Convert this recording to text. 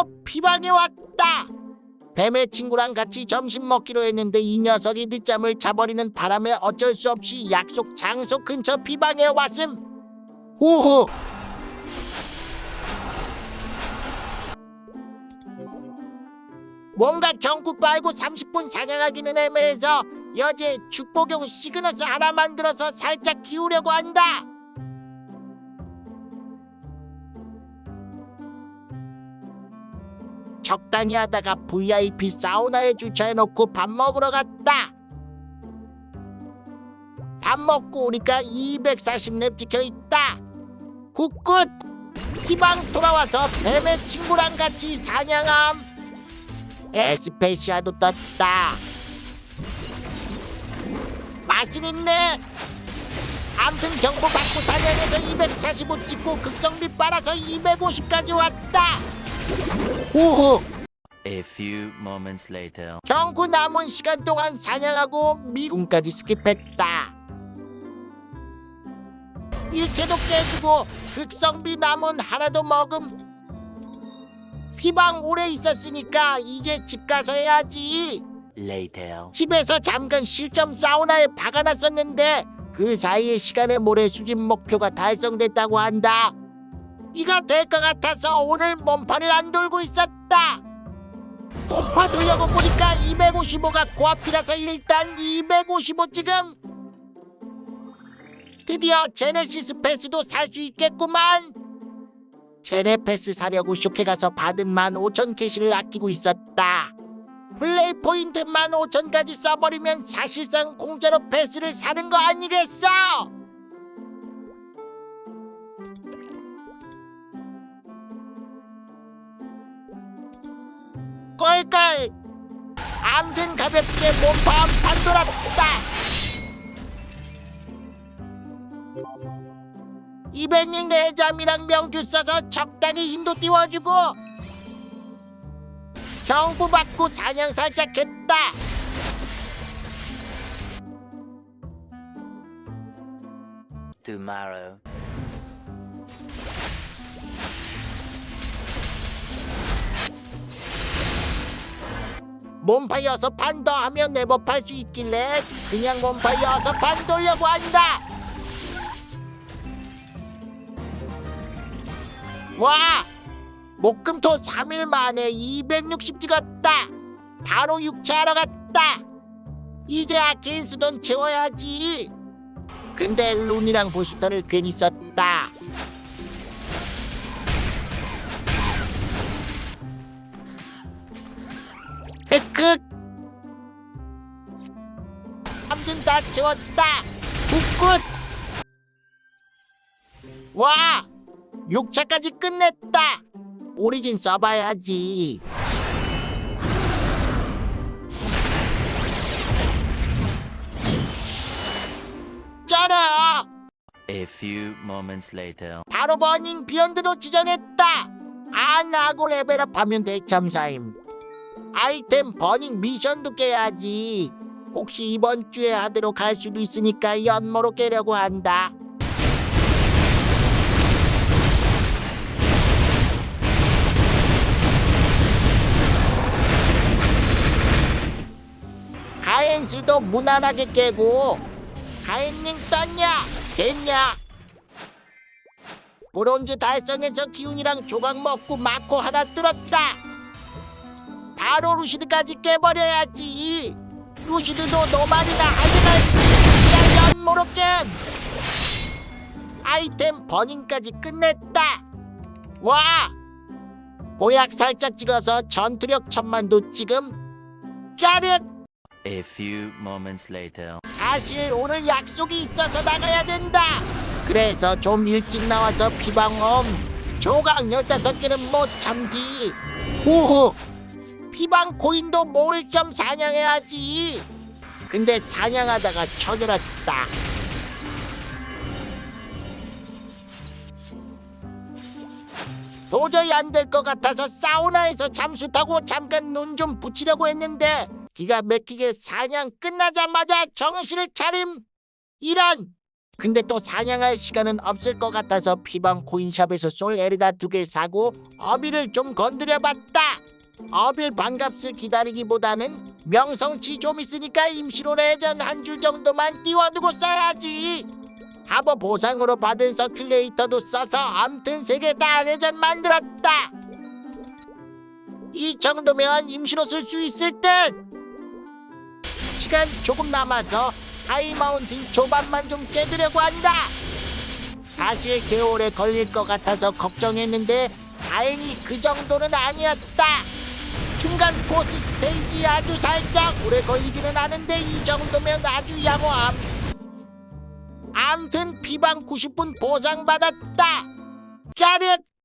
또 피방에 왔다. 뱀의 친구랑 같이 점심 먹기로 했는데 이 녀석이 늦잠을 자버리는 바람에 어쩔 수 없이 약속 장소 근처 피방에 왔음. 오호. 뭔가 경구 빨고 30분 사냥하기는 애매해서 여제 축복용 시그너스 하나 만들어서 살짝 키우려고 한다. 적당히 하다가 VIP 사우나에 주차해놓고 밥 먹으러 갔다. 밥 먹고 오니까 240렙 찍혀있다. 굿굿! 희망 돌아와서 뱀의 친구랑 같이 사냥함. 에스페시아도 떴다. 맛은 있네. 암튼 경보 받고 사냥해서 245 찍고 극성비 빨아서 250까지 왔다. 오호. A few moments later. 경구 남은 시간 동안 사냥하고 미군까지 스킵했다. 일체도 깨주고 극성비 남은 하나도 먹음. 피방 오래 있었으니까 이제 집 가서 해야지. Later. 집에서 잠깐 실점 사우나에 박아놨었는데 그 사이에 시간의 모래 수집 목표가 달성됐다고 한다. 이가 될 것 같아서 오늘 몸판을 안 돌고 있었다. 몸파 돌려고 보니까 255가 고앞이라서 일단 255 지금. 드디어 제네시스 패스도 살 수 있겠구만. 제네 패스 사려고 쇼케 가서 받은 15,000 캐시를 아끼고 있었다. 플레이 포인트 15,000까지 써버리면 사실상 공짜로 패스를 사는 거 아니겠어? 꼴꼴 암튼 가볍게 몸파 한판 돌았다 이벤닝 내잠이랑 명주 써서 적당히 힘도 띄워주고 경부 받고 사냥 살짝 했다. Tomorrow. 몸파 여섯 판더 하면 네버팔 수 있길래 그냥 몸파 여섯 판 돌려고 한다. 와! 목금토 3일 만에 260 찍었다. 바로 육체하러 갔다. 이제 아케인스 돈 채워야지. 근데 룬이랑 보스터를 괜히 썼다. 흑흑 아무튼 다 채웠다. 굿굿 와 6차까지 끝냈다. 오리진 써봐야지. 쩔어 A few moments later. 바로 버닝 비욘드도 지정했다. 안 하고 레벨업하면 대참사임 아이템 버닝 미션도 깨야지. 혹시 이번 주에 하도록 할 수도 있으니까 연모로 깨려고 한다. 가엔슬도 무난하게 깨고 가엔님 떴냐? 됐냐? 브론즈 달성해서 기운이랑 조각 먹고 마코 하나 뚫었다. 바로 루시드까지 깨버려야지. 루시드도 노말이나 하이드날 그냥 연모로 겜. 아이템 버닝까지 끝냈다. 와! 보약 살짝 찍어서 전투력 천만도 지금 까륵! A few moments later. 사실 오늘 약속이 있어서 나가야 된다. 그래서 좀 일찍 나와서 피방엄 조각 15개는 못 참지. 오호 피방 코인도 모을 겸 사냥해야지. 근데 사냥하다가 쳐들었다. 도저히 안 될 것 같아서 사우나에서 잠수 타고 잠깐 눈 좀 붙이려고 했는데 기가 막히게 사냥 끝나자마자 정신을 차림. 이런 근데 또 사냥할 시간은 없을 것 같아서 피방 코인샵에서 솔 에르다 두 개 사고 어비를 좀 건드려봤다. 어빌 반값을 기다리기보다는 명성치 좀 있으니까 임시로 레전 한 줄 정도만 띄워두고 써야지. 하버 보상으로 받은 서큘레이터도 써서 암튼 세 개 다 레전 만들었다. 이 정도면 임시로 쓸 수 있을 듯. 시간 조금 남아서 하이마운틴 초반만 좀 깨드려고 한다. 사실 개월에 걸릴 것 같아서 걱정했는데 다행히 그 정도는 아니었다. 중간 보스 스테이지 아주 살짝 오래 걸리기는 하는데 이 정도면 아주 양호함. 암튼 비방 90분 보상받았다. 까르